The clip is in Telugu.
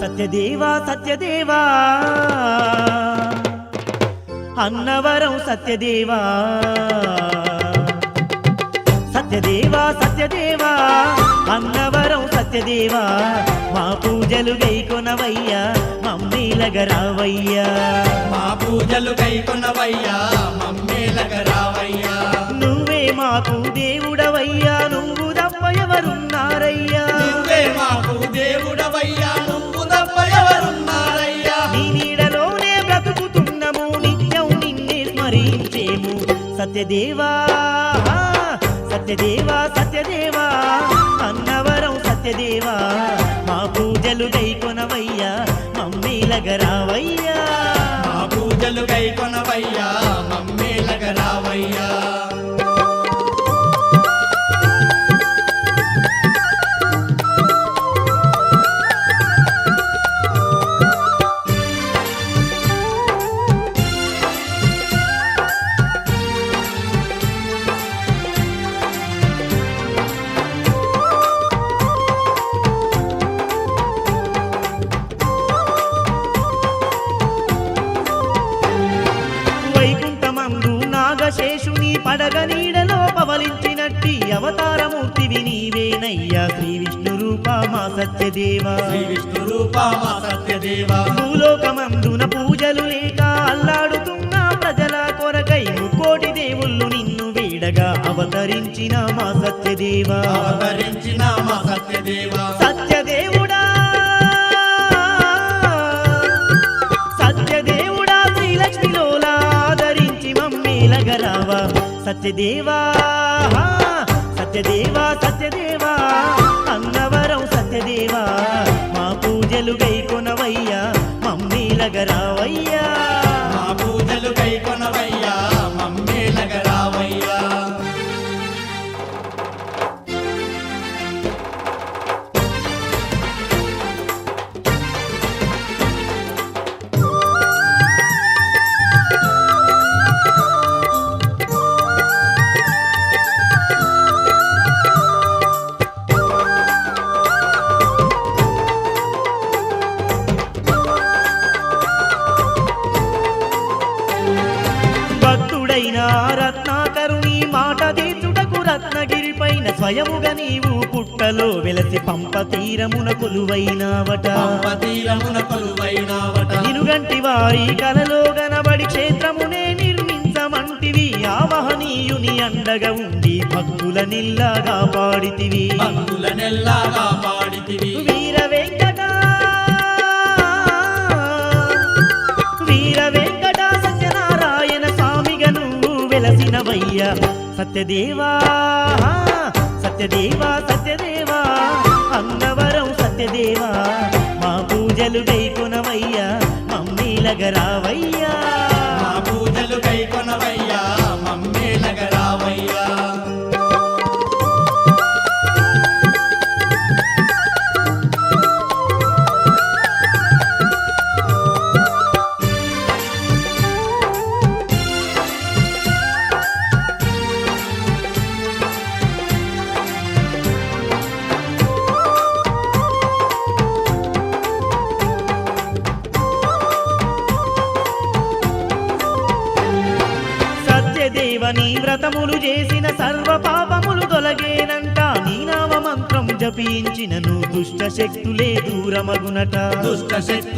సత్యదేవా సత్యదేవా. అన్నవరం సత్యదేవా. సత్యదేవా సత్యదేవా. అన్నవరం సత్యదేవా. మా పూజలు గైకొనవయ్యా మమ్మీలగరావయ్యా మా పూజలు కైకొనవయ్యా మమ్మేలగ రావయ్యా నువ్వే మాకు దేవుడవయ్యా సత్యదేవా సత్యదేవా సత్యదేవా అన్నవరం సత్యదేవా మా పూజలు గైకొనవయ్యా మమ్మీలగరావయ్యా మా పూజలు కైకొనవయ్యా మమ్మీలగరావయ్యా నాగశేషుని పడగ నీడలో పవలించినట్టి అవతారమూర్తివి నీవేనయ్యా. శ్రీ విష్ణు రూప మా సత్యదేవా. శ్రీ విష్ణు రూపా మా సత్యదేవా. భూలోకమందున పూజలు లేక అల్లాడుతున్న ప్రజల కొరకై ముక్కోటి దేవుళ్ళు నిన్ను వేడగా అవతరించిన మా సత్యదేవా. అవతరించిన సత్యదేవా సత్యదేవా సత్యదేవా అన్నవరం సత్యదేవా మా పూజలు గైకొనవయ్యా మమ్మీలగరావయ్యా స్వయముగా నీవు పుట్టలో వెలసి పంప తీరమున కొలువైనావట. తీరమున కొలువైనావట. నినుగంటి వారి కలలో గనబడి క్షేత్రమునే నిర్మించమంటివి. ఆ మహనీయుని అండగా ఉండి భక్తుల నిల్లాగా పాడితివి భక్తుల నెల్లాగా పాడితివి వీర వెంకట! వీర వెంకట సత్యనారాయణ స్వామిగా నువ్వు వెలసినవయ్యా. సత్యదేవా! సత్యదేవా సత్యదేవా అన్నవరం సత్యదేవా మా పూజలు గైకొనవయ్యా మమ్మీలగరావయ్యా మా పూజలు కైకొనవయ్యా మమ్మేలగ రావయ్యా. దేవని వ్రతములు చేసిన సర్వ పాపములు తొలగేనంట. నీ నామ మంత్రం జపించినను దుష్ట శక్తులే దూరమగునట. దుష్ట శక్తులు